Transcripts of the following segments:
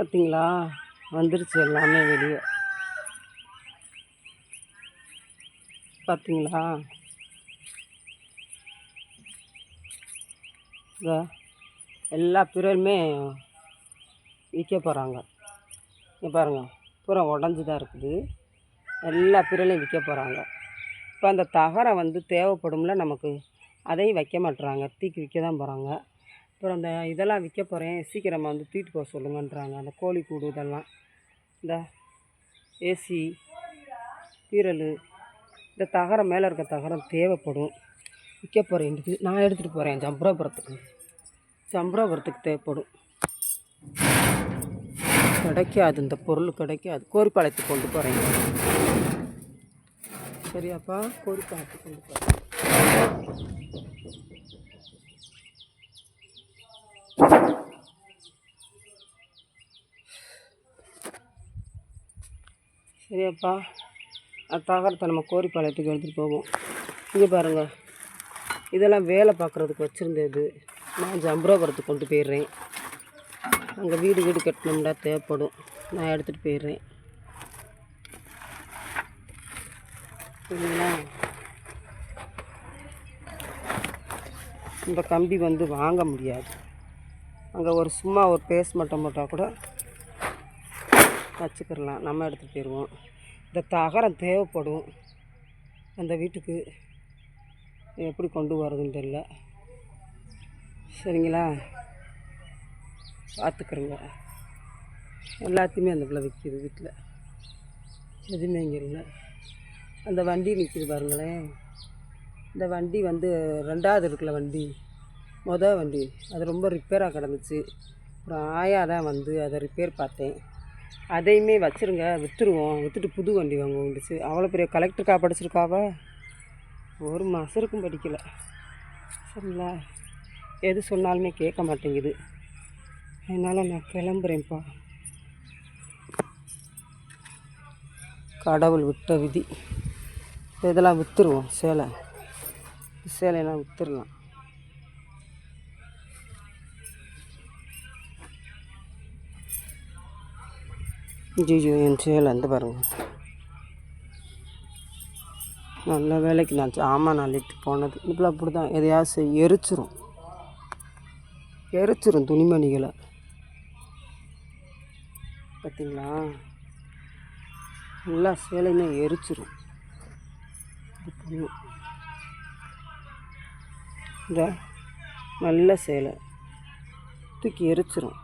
பார்த்தீங்களா வந்துருச்சு எல்லாமே வெளியே. பார்த்தீங்களா இதோ எல்லா பிறருமே விற்க போகிறாங்க இங்கே பாருங்கள் பூரா உடஞ்சி தான் இருக்குது. எல்லா பிறலையும் விற்க போகிறாங்க இப்போ அந்த தகரம் வந்து தேவைப்படும்ல நமக்கு அதையும் வைக்க மாட்டுறாங்க தீக்கு விற்க தான் போகிறாங்க அப்புறம் அந்த இதெல்லாம் விற்க போகிறேன் சீக்கிரமாக வந்து தூக்கிட்டு போக சொல்லுங்கன்றாங்க. அந்த கோழி கூடு இதெல்லாம். இந்த ஏசி பீரல் இந்த தகரம் மேலே இருக்க தகரம் தேவைப்படும். விற்க போகிறேன் நான் எடுத்துகிட்டு போகிறேன் ஜம்பராபுரத்துக்கு ஜம்பராபுரத்துக்கு தேவைப்படும். கிடைக்காது. இந்த பொருள் கிடைக்காது. கோரிப்பாளையத்துக்கு கொண்டு போகிறேன் சரியாப்பா? கோரிப்பாளையத்துக்கு கொண்டு போகிறேன் சரியாப்பா. அது தகரத்தை நம்ம கோரிப்பாளையத்துக்கு எடுத்துகிட்டு போவோம். இங்கே பாருங்கள் இதெல்லாம் வேலை பார்க்குறதுக்கு வச்சுருந்தது நான் ஜம்பரோபுரத்துக்கு கொண்டு போயிடுறேன். அங்கே வீடு வீடு கட்டணும்னா தேவைப்படும். நான் எடுத்துகிட்டு போயிடுறேன். சரிங்களா? இந்த கம்பி வந்து வாங்க முடியாது. அங்கே ஒரு சும்மா ஒரு பேஸ் மட்டும் போட்டால் கூட வச்சுக்கிறலாம் நம்ம எடுத்துகிட்டு போயிடுவோம். இந்த தகரம் தேவைப்படும். அந்த வீட்டுக்கு எப்படி கொண்டு வரதுன்னு தெரில சரிங்களா? பார்த்துக்குறோங்க. எல்லாத்தையுமே அந்த பிள்ளை விற்கிது வீட்டில். எதுவுமே இங்கே இல்லை. அந்த வண்டி நிற்கிது பாருங்களேன். இந்த வண்டி வந்து ரெண்டாவது இருக்குல்ல வண்டி. மொதல் வண்டி. அது ரொம்ப ரிப்பேராக கிடந்துச்சு. அப்புறம் ஆயா தான் வந்து அதை ரிப்பேர் பார்த்தேன். அதையுமே வச்சுருங்க விற்றுருவோம் விற்றுட்டு புது வண்டி வாங்குவோண்டுச்சு அவ்வளோ பெரிய கலெக்டருக்கா படிச்சிருக்காவ? ஒரு மாதருக்கும் படிக்கலை. சரிங்களா? எது சொன்னாலுமே கேட்க மாட்டேங்குது. அதனால் நான் கிளம்புறேன்ப்பா. கடவுள் விட்ட விதி. இதெல்லாம் விற்றுருவோம் சேலை. சேலையெல்லாம் விற்றுடலாம் ஜிஜோ என் சேலை வந்து பாருங்கள் நல்ல வேலைக்கு நான் ஆமாம் நான் லிட்டு போனது. இப்போ அப்படி தான் எதையாவது எரிச்சிரும். எரிச்சிரும் துணிமணிகளை. பார்த்தீங்களா எல்லா சேலையுமே எரிச்சிரும். இந்த நல்ல சேலை தூக்கி எரிச்சிரும்.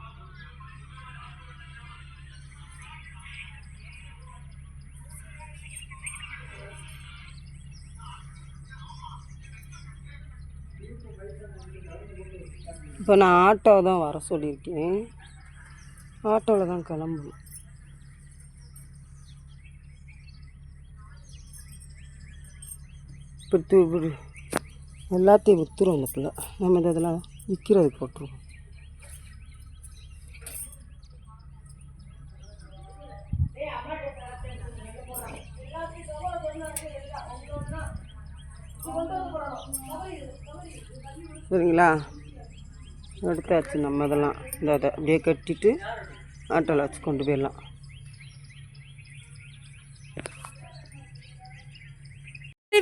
இப்போ நான் ஆட்டோ தான் வர சொல்லியிருக்கேன். ஆட்டோவில் தான் கிளம்பணும். இப்படி இப்படி எல்லாத்தையும் விற்றுரும் அந்த பிள்ளை. நம்ம இந்த இதெல்லாம் விற்கிறது போட்டுருவோம். சரிங்களா? எடுத்தாச்சு நம்ம இதெல்லாம். இந்த அதை அப்படியே கட்டிட்டு ஆட்டோவில் வச்சு கொண்டு போயிடலாம்.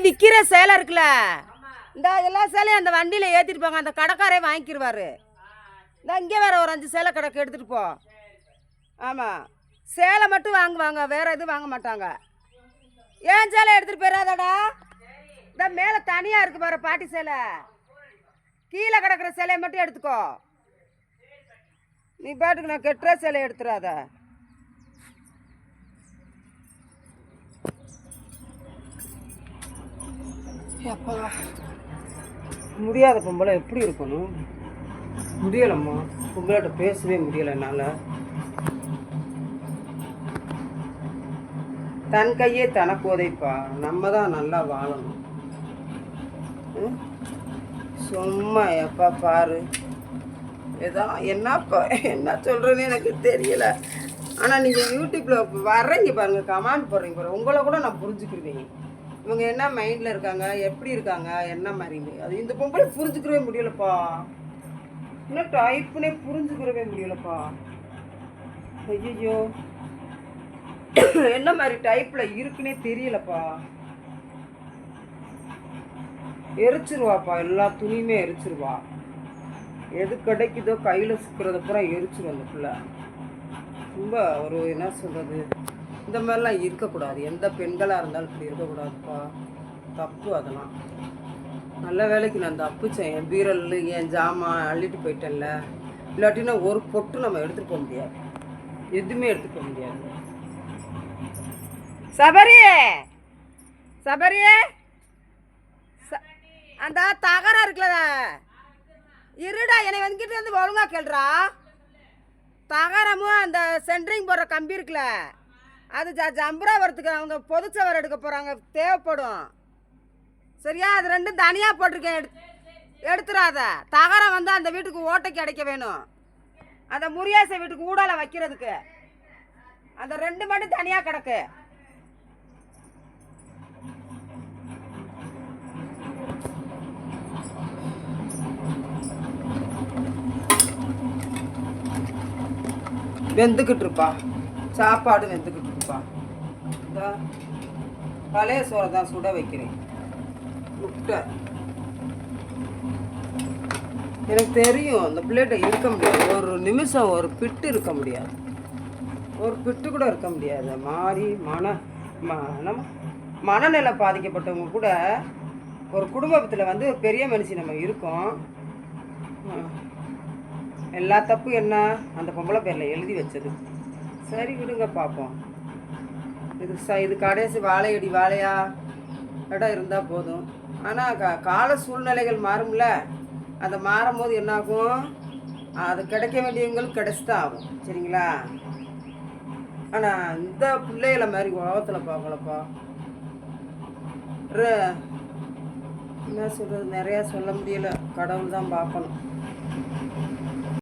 விற்கிற சேலை இருக்குல்ல? இந்த எல்லா சேலையும் அந்த வண்டியில் ஏற்றிட்டு போங்க. அந்த கடைக்காரே வாங்கிக்கிடுவார் இந்த இங்கே வேறு ஒரு அஞ்சு சேலை கடைக்கு எடுத்துகிட்டு போ. ஆமாம் சேலை மட்டும் வாங்குவாங்க. வேறு எதுவும் வாங்க மாட்டாங்க. ஏன் சேலை எடுத்துகிட்டு போயிடாதடா? இந்த மேலே தனியாக இருக்கு பாரு பாட்டி சேலை. கீழே கிடக்கிற சிலையை மட்டும் எடுத்துக்கோ. நீ பாட்டுக்கு நான் கெட்டுற சிலையை எடுத்துடாத முடியாத பொம்பளை எப்படி இருக்கணும்? முடியலம்மா. பொம்பளைகிட்ட பேசவே முடியலை என்னால். தன் கையே தனக்கு உதைப்பா. நம்ம தான் நல்லா வாழணும். ம்? சும்மா எப்பா பாரு. ஏதோ என்னப்பா என்ன சொல்கிறதுன்னு எனக்கு தெரியல. ஆனால் நீங்கள் யூடியூப்பில் வர்றீங்க பாருங்கள் கமெண்ட் போடுறீங்க பாருங்க. உங்களை கூட நான் புரிஞ்சுக்கிடுவேன் இவங்க என்ன மைண்டில் இருக்காங்க எப்படி இருக்காங்க என்ன மாதிரி அது இந்த பொம்பளை புரிஞ்சுக்கிறவே முடியலப்பா. இன்னும் டைப்புனே புரிஞ்சுக்கிறவே முடியலப்பா. ஐயோ என்ன மாதிரி டைப்பில் இருக்குன்னே தெரியலப்பா. எரிச்சிருவாப்பா எல்லா துணியுமே எரிச்சிருவா. எது கிடைக்குதோ கையில் சுக்கிறத பூரா எரிச்சிரும் அந்த பிள்ளை. ரொம்ப ஒரு என்ன சொல்கிறது இந்த மாதிரிலாம் இருக்கக்கூடாது. எந்த பெண்களாக இருந்தாலும் இப்படி இருக்கக்கூடாதுப்பா. தப்பு அதெல்லாம். நல்ல வேலைக்கு நான் தப்பிச்சேன் என் பீரல் என் ஜாமான் அள்ளிட்டு போயிட்டேன்ல. இல்லாட்டினா ஒரு பொட்டு நம்ம எடுத்துகிட்டு போக முடியாது. எதுவுமே எடுத்துக்க போக முடியாது. சபரியே! சபரியே! அந்த தகரம் இருக்குல்ல இருடா என்னை வந்துக்கிட்டு வந்து ஒழுங்காக கேள்றா. தகரமும் அந்த சென்ட்ரிங் போடுற கம்பி இருக்குல்ல. அது ஜ ஜம்புரா வரத்துக்கு அவங்க பொதுச்சவர் எடுக்க போகிறாங்க தேவைப்படும். சரியா? அது ரெண்டும் தனியாக போட்டிருக்கேன். எடு எடுத்துடாத தகரம் வந்து அந்த வீட்டுக்கு ஓட்டைக்கு அடைக்க வேணும். அந்த முரியாசை வீட்டுக்கு ஊடால வைக்கிறதுக்கு. அந்த ரெண்டு மட்டும் தனியாக கிடக்கு. வெந்துக்கிட்டு இருப்பா. சாப்பாடு வெந்துக்கிட்டு இருப்பான் இந்தா, பழைய சோறை தான் சுட வைக்கிறேன். முட்டை. எனக்கு தெரியும் அந்த பிள்ளைகிட்ட இருக்க முடியாது. ஒரு நிமிஷம் ஒரு பிட்டு இருக்க முடியாது. ஒரு பிட்டு கூட இருக்க முடியாது. மாறி மன மனம் மனநிலை பாதிக்கப்பட்டவங்க கூட ஒரு குடும்பத்தில் வந்து பெரிய மனுஷி நம்ம இருக்கோம். ஆ. எல்லா தப்பும் என்ன? அந்த பொம்பளை பேரில் எழுதி வச்சது. சரி விடுங்க பார்ப்போம் இது ச இது கடைசி வாழையடி வாழையா? இடம் இருந்தால் போதும். ஆனால் கா கால சூழ்நிலைகள் மாறும்ல. அதை மாறும் போது என்னாகும்? அது கிடைக்க வேண்டியவங்களுக்கு கிடைச்சிதான் ஆகும். சரிங்களா? ஆனால் இந்த பிள்ளைகளை மாதிரி உலகத்தில் பார்க்கலப்பா. ர- என்ன சொல்கிறது நிறையா சொல்ல முடியல. கடவுள் தான் பார்க்கணும்.